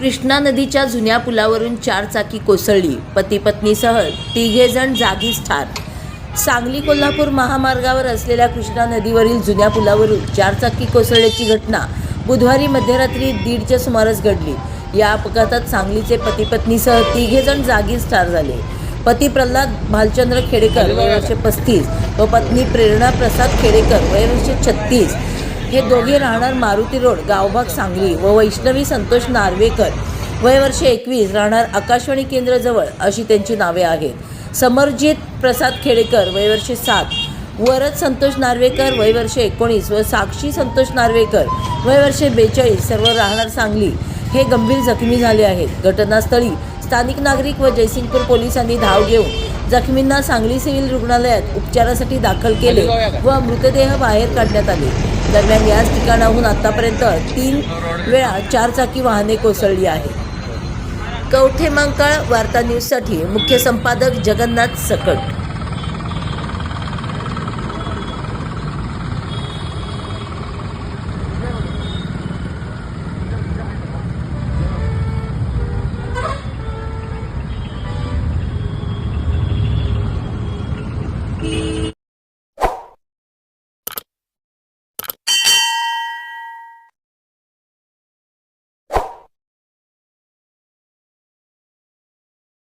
कृष्णा नदीच्या जुन्या पुलावरून चार चाकी कोसळली. पती पत्नीसह तिघे जण जागीच ठार. सांगली कोल्हापूर महामार्गावर असलेल्या कृष्णा नदीवरील जुन्या पुलावरून चार चाकी कोसळल्याची घटना बुधवारी मध्यरात्री दीडच्या सुमारास घडली. या अपघातात सांगलीचे पती पत्नीसह तिघे जण जागीच ठार झाले. पती प्रल्हाद भालचंद्र खेडेकर वय वर्षे पस्तीस व पत्नी प्रेरणा प्रसाद खेडेकर वय वर्षे छत्तीस हे दोघे राहणार मारुती रोड गावभाग सांगली व वैष्णवी संतोष नार्वेकर. वयवर्ष एकवीस राहणार आकाशवाणी केंद्राजवळ अशी त्यांची नावे आहेत. समरजित प्रसाद खेडेकर वयवर्ष सात. वरद संतोष नार्वेकर वयवर्ष एकोणीस व साक्षी संतोष नार्वेकर वयवर्ष बेचाळीस सर्व राहणार सांगली. हे गंभीर जखमी झाले आहेत. घटनास्थळी स्थानिक नागरिक व जयसिंगपूर पोलिसांनी धाव घेऊन जखमींना सांगली सिव्हिल रुग्णालयात उपचारासाठी दाखल केले व मृतदेह बाहेर काढण्यात आले. दरम्यान याच ठिकाणाहून आतापर्यंत तीन वेळा चारचाकी वाहने कोसळली आहेत. कवठे मंकाळ वार्ता न्यूजसाठी मुख्य संपादक जगन्नाथ सकट.